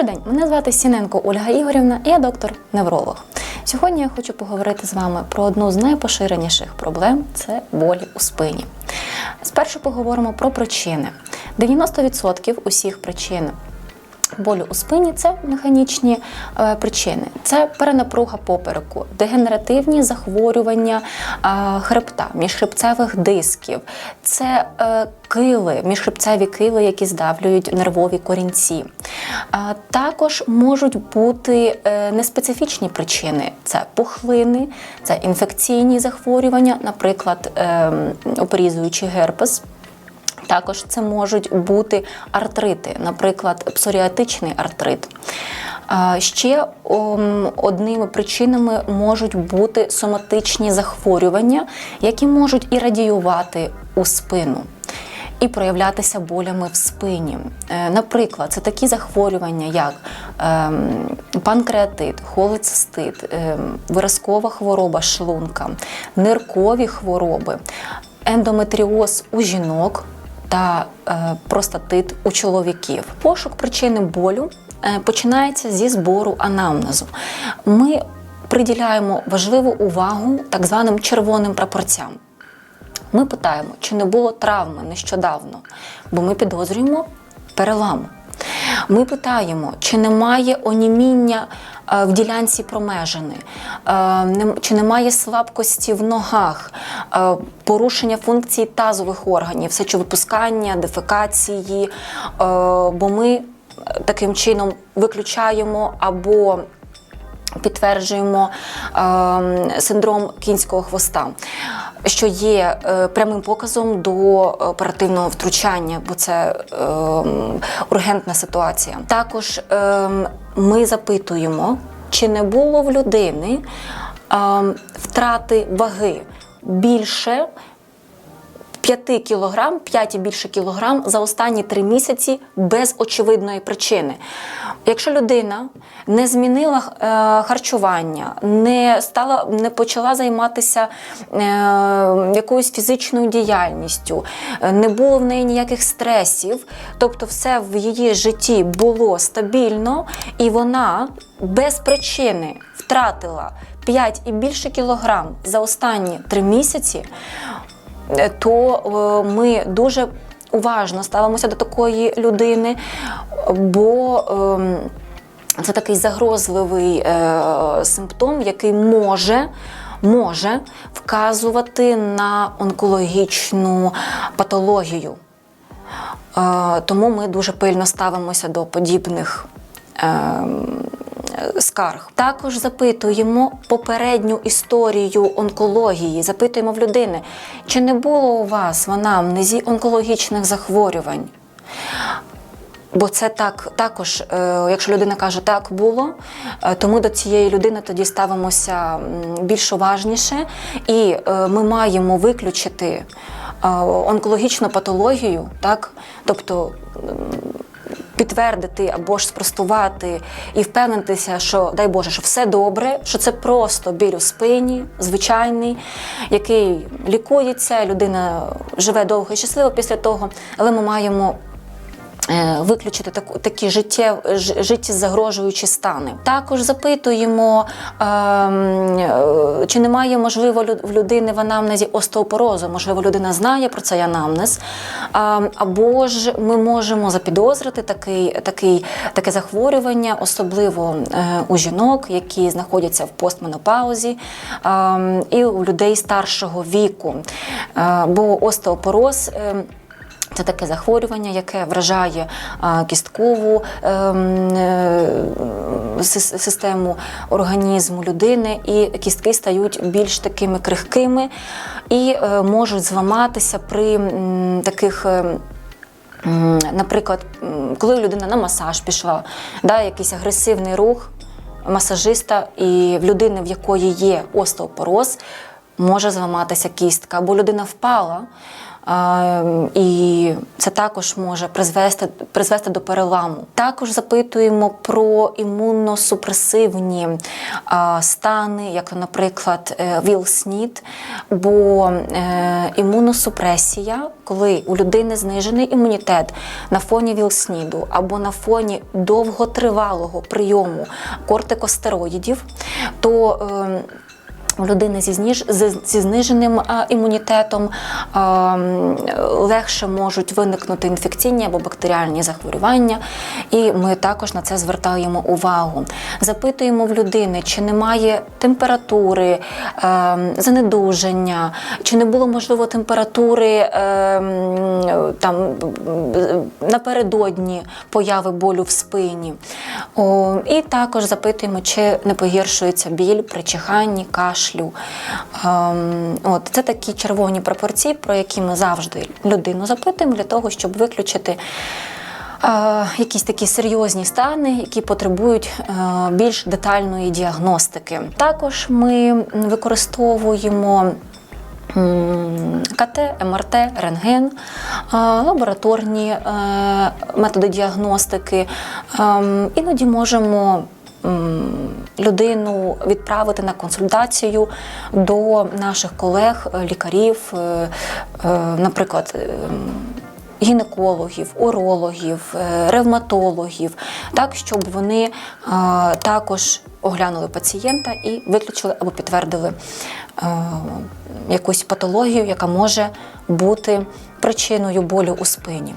Добрий день, мене звати Сіненко Ольга Ігорівна, я доктор-невролог. Сьогодні я хочу поговорити з вами про одну з найпоширеніших проблем це болі у спині. Спершу поговоримо про причини. 90% усіх причин болю у спині це механічні е, причини. Це перенапруга попереку, дегенеративні захворювання е, хребта, міжхребцевих дисків, це е, кили, міжхребцеві кили, які здавлюють нервові корінці. А також можуть бути е, неспецифічні причини: це пухлини, це інфекційні захворювання, наприклад, е, опорізуючий герпес. Також це можуть бути артрити, наприклад, псоріатичний артрит. Ще одними причинами можуть бути соматичні захворювання, які можуть і радіювати у спину. І проявлятися болями в спині. Е, Наприклад, це такі захворювання, як ем, панкреатит, холецистит, ем, виразкова хвороба шлунка, ниркові хвороби, ендометріоз у жінок та е, простатит у чоловіків. Пошук причини болю е, починається зі збору анамнезу. Ми приділяємо важливу увагу так званим червоним прапорцям. Ми питаємо, чи не було травми нещодавно, бо ми підозрюємо перелам. Ми питаємо, чи немає оніміння е, в ділянці промежини, е, чи немає слабкості в ногах, е, порушення функції тазових органів, сечовипускання, дефекації, е, бо ми таким чином виключаємо або підтверджуємо е, синдром кінського хвоста, що є е, прямим показом до оперативного втручання, бо це е, ургентна ситуація. Також е, ми запитуємо, чи не було в людини е, втрати ваги більше 5 кілограм, 5 і більше кілограм за останні 3 місяці без очевидної причини. Якщо людина не змінила е, харчування, не стала, не почала займатися е, якоюсь фізичною діяльністю, е, не було в неї ніяких стресів, тобто все в її житті було стабільно, і вона без причини втратила 5 і більше кілограм за останні 3 місяці, то е, ми дуже уважно ставимося до такої людини, бо ем, це такий загрозливий е, симптом, який може. Може вказувати на онкологічну патологію. Е, Тому ми дуже пильно ставимося до подібних ем, скарг. Також запитуємо попередню історію онкології, запитуємо в людини, чи не було у вас в анамнезі онкологічних захворювань. Бо це так також, е, якщо людина каже так було, е, то ми до цієї людини тоді ставимося більш уважніше, і е, ми маємо виключити онкологічну патологію, так тобто підтвердити або ж спростувати і впевнитися, що дай Боже, що все добре, що це просто біль у спині, звичайний, який лікується, людина живе довго і щасливо після того, але ми маємо. Е, Виключити таку такі життєв, ж- життєзагрожуючі стани. Також запитуємо, ем, е, чи немає можливо в людини в анамнезі остеопорозу. Можливо, людина знає про цей анамнез, ем, або ж ми можемо запідозрити такий, такий, таке захворювання, особливо е, у жінок, які знаходяться в постменопаузі, ем, і у людей старшого віку. Бо остеопороз. Це таке захворювання, яке вражає кісткову ем, е, сис- систему організму людини, і кістки стають більш такими крихкими і е, можуть зламатися при таких. ем, Наприклад, коли людина на масаж пішла, да, якийсь агресивний рух масажиста, і в людини, в якої є остеопороз, може зламатися кістка, або людина впала, е, і це також може призвести, призвести до переламу. Також запитуємо про імуносупресивні е, стани, як, наприклад, е, ВІЛ-СНІД, бо е, імуносупресія, коли у людини знижений імунітет на фоні ВІЛ-СНІДу або на фоні довготривалого прийому кортикостероїдів, то е, людини зі, зніж, зі зниженим а, імунітетом а, легше можуть виникнути інфекційні або бактеріальні захворювання, і ми також на це звертаємо увагу. Запитуємо в людини, чи немає температури, е, занедуження, чи не було можливо температури е, там напередодні появи болю в спині. І також запитуємо, чи не погіршується біль при чиханні, кашлю. Ем, от, це такі червоні пропорції, про які ми завжди людину запитуємо для того, щоб виключити. е, Якісь такі серйозні стани, які потребують е, більш детальної діагностики. Також ми використовуємо КТ, МРТ, рентген, е, лабораторні методи діагностики. Ем, Іноді можемо людину відправити на консультацію до наших колег, е, лікарів, е, е, наприклад. Гінекологів, урологів, ревматологів, так щоб вони також оглянули пацієнта і виключили або підтвердили якусь патологію, яка може бути причиною болю у спині.